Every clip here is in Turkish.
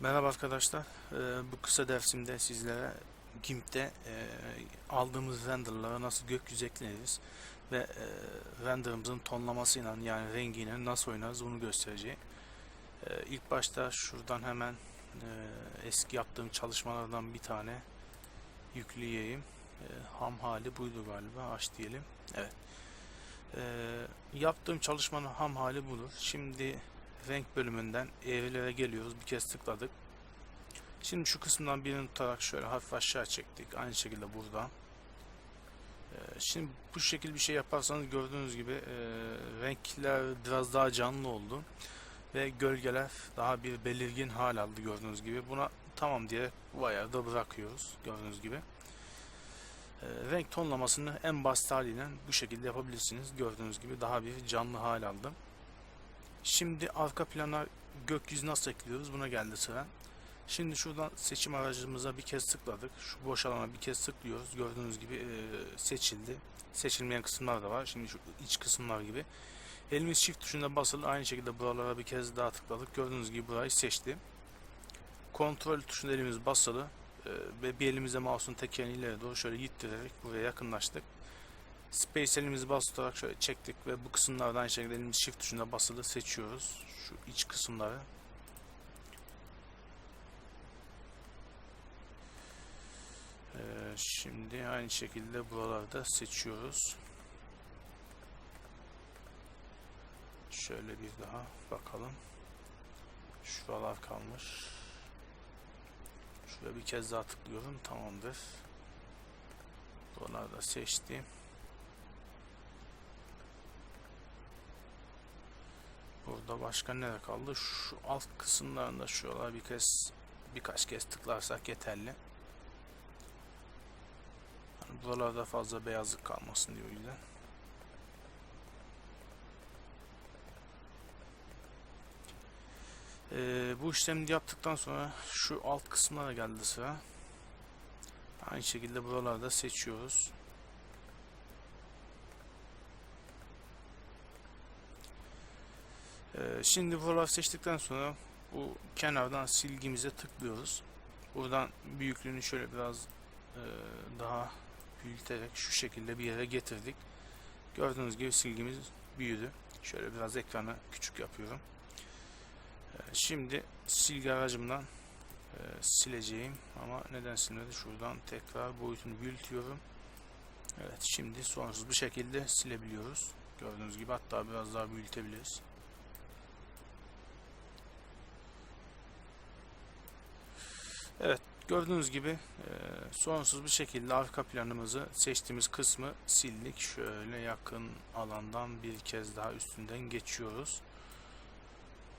Merhaba arkadaşlar. Ee, bu kısa dersimde sizlere GIMP'te e, aldığımız renderlara nasıl gökyüzü ekleriz ve e, renderımızın tonlamasıyla yani rengiyle nasıl oynarız bunu göstereceğim. E, ilk başta şuradan hemen e, eski yaptığım çalışmalardan bir tane yükleyeyim. Ham hali buydu galiba. Aç diyelim. Evet. Yaptığım çalışmanın ham hali budur. Şimdi renk bölümünden eğrilere geliyoruz. Bir kez tıkladık. Şimdi şu kısımdan birini tutarak şöyle hafif aşağı çektik. Aynı şekilde buradan. Ee, Şimdi bu şekil bir şey yaparsanız gördüğünüz gibi e, renkler biraz daha canlı oldu. Ve gölgeler daha bir belirgin hal aldı gördüğünüz gibi. Buna tamam diye bu ayarda bırakıyoruz gördüğünüz gibi. Ee, renk tonlamasını en basit haliyle bu şekilde yapabilirsiniz. Gördüğünüz gibi daha bir canlı hal aldı. Şimdi arka plana gökyüzü nasıl ekliyoruz? Buna geldi sıra. Şimdi şuradan seçim aracımıza bir kez tıkladık. Şu boş alana bir kez tıklıyoruz. Gördüğünüz gibi e, seçildi. Seçilmeyen kısımlar da var. Şimdi şu iç kısımlar gibi. Elimiz shift tuşuna basılı aynı şekilde buralara bir kez daha tıkladık. Gördüğünüz gibi burayı seçti. Kontrol tuşuna elimiz basılı e, ve bir elimizde mouse'un tekerini ileri doğru şöyle yittirerek buraya yakınlaştık. Space elimizi bas tutarak şöyle çektik ve bu kısımlardan aynı şekilde elimiz shift tuşuna basılı seçiyoruz. Şu iç kısımları. Ee, şimdi aynı şekilde buralarda seçiyoruz. Şöyle bir daha bakalım. Şuralar kalmış. Şuraya bir kez daha tıklıyorum. Tamamdır. Buraları da seçtim. Burada başka nere kaldı? Şu alt kısımlarında şuralar bir kez birkaç kez tıklarsak yeterli. Yani buralarda fazla beyazlık kalmasın diye o yüzden. Ee, bu işlemi yaptıktan sonra şu alt kısımlara geldi sıra. Aynı şekilde buralarda seçiyoruz. Ee, şimdi buraları seçtikten sonra bu kenardan silgimize tıklıyoruz. Buradan büyüklüğünü şöyle biraz e, daha büyüterek şu şekilde bir yere getirdik. Gördüğünüz gibi silgimiz büyüdü. Şöyle biraz ekranı küçük yapıyorum. Ee, şimdi silgi aracımdan e, sileceğim ama neden silmedi? Şuradan tekrar boyutunu büyütüyorum. Evet şimdi sorunsuz bir şekilde silebiliyoruz. Gördüğünüz gibi hatta biraz daha büyütebiliriz. Evet gördüğünüz gibi e, sorunsuz bir şekilde arka planımızı seçtiğimiz kısmı sildik. Şöyle yakın alandan bir kez daha üstünden geçiyoruz.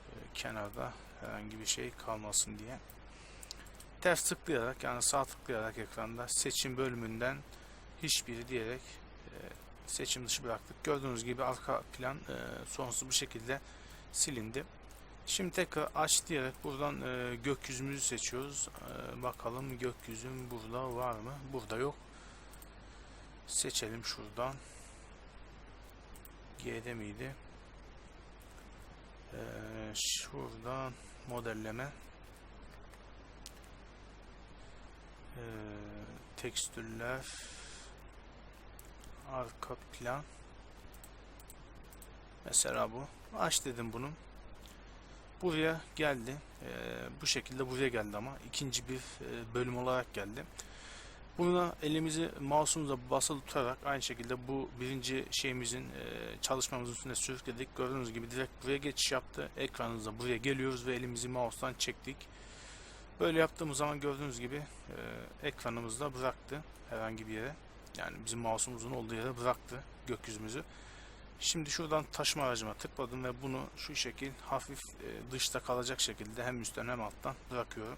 E, kenarda herhangi bir şey kalmasın diye. Ters tıklayarak yani sağ tıklayarak ekranda seçim bölümünden hiçbiri diyerek e, seçim dışı bıraktık. Gördüğünüz gibi arka plan e, sonsuz bir şekilde silindi. Şimdi tekrar aç diyerek buradan e, gökyüzümüzü seçiyoruz. E, bakalım gökyüzüm burada var mı? Burada yok. Seçelim şuradan. G'de miydi? E, şuradan modelleme. E, tekstürler. Arka plan. Mesela bu. Aç dedim bunun buraya geldi. Ee, bu şekilde buraya geldi ama ikinci bir e, bölüm olarak geldi. Buna elimizi mouse'umuza basılı tutarak aynı şekilde bu birinci şeyimizin e, çalışmamızın üstüne sürükledik. Gördüğünüz gibi direkt buraya geçiş yaptı. Ekranımıza buraya geliyoruz ve elimizi mouse'tan çektik. Böyle yaptığımız zaman gördüğünüz gibi e, ekranımızda bıraktı herhangi bir yere. Yani bizim mouse'umuzun olduğu yere bıraktı gökyüzümüzü. Şimdi şuradan taşıma aracıma tıkladım ve bunu şu şekil hafif e, dışta kalacak şekilde hem üstten hem alttan bırakıyorum.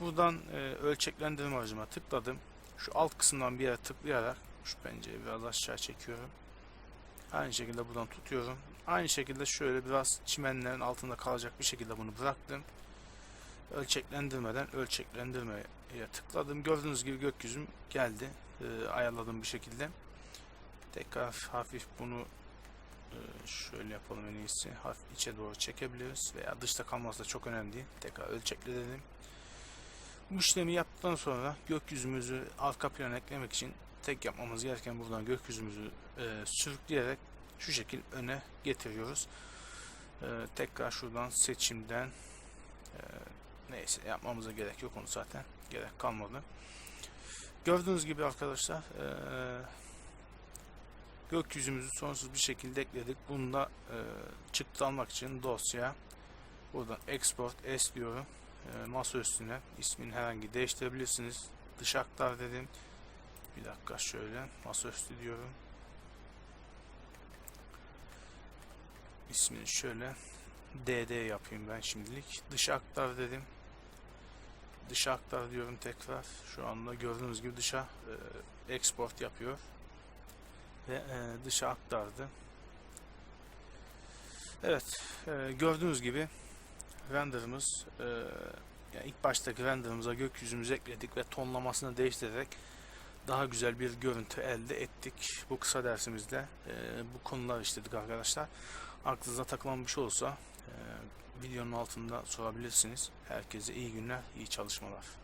Buradan e, ölçeklendirme aracıma tıkladım. Şu alt kısımdan bir yere tıklayarak şu pencereyi biraz aşağı çekiyorum. Aynı şekilde buradan tutuyorum. Aynı şekilde şöyle biraz çimenlerin altında kalacak bir şekilde bunu bıraktım. Ölçeklendirmeden ölçeklendirmeye tıkladım. Gördüğünüz gibi gökyüzüm geldi. E, ayarladığım bir şekilde. Tekrar hafif bunu Ee, şöyle yapalım en iyisi. Hafif içe doğru çekebiliriz veya dışta kalması da çok önemli değil. Tekrar ölçekleyelim. Bu işlemi yaptıktan sonra gökyüzümüzü arka plana eklemek için tek yapmamız gereken buradan gökyüzümüzü e, sürükleyerek şu şekil öne getiriyoruz. Ee, tekrar şuradan seçimden e, neyse yapmamıza gerek yok onu zaten gerek kalmadı. Gördüğünüz gibi arkadaşlar e, gökyüzümüzü sonsuz bir şekilde ekledik. Bunda e, çıktı almak için dosya buradan export s diyorum e, masa üstüne ismini herhangi değiştirebilirsiniz. Dış aktar dedim. Bir dakika şöyle masaüstü diyorum. İsmini şöyle DD yapayım ben şimdilik. Dışa aktar dedim. Dışa aktar diyorum tekrar. Şu anda gördüğünüz gibi dışa e, export yapıyor. Ve e, dışa aktardı. Evet. e, gördüğünüz gibi renderımız e, yani ilk baştaki renderımıza gökyüzümüzü ekledik ve tonlamasını değiştirerek daha güzel bir görüntü elde ettik. Bu kısa dersimizde e, bu konular işledik arkadaşlar. Aklınıza takılan bir şey olsa e, videonun altında sorabilirsiniz. Herkese iyi günler, iyi çalışmalar.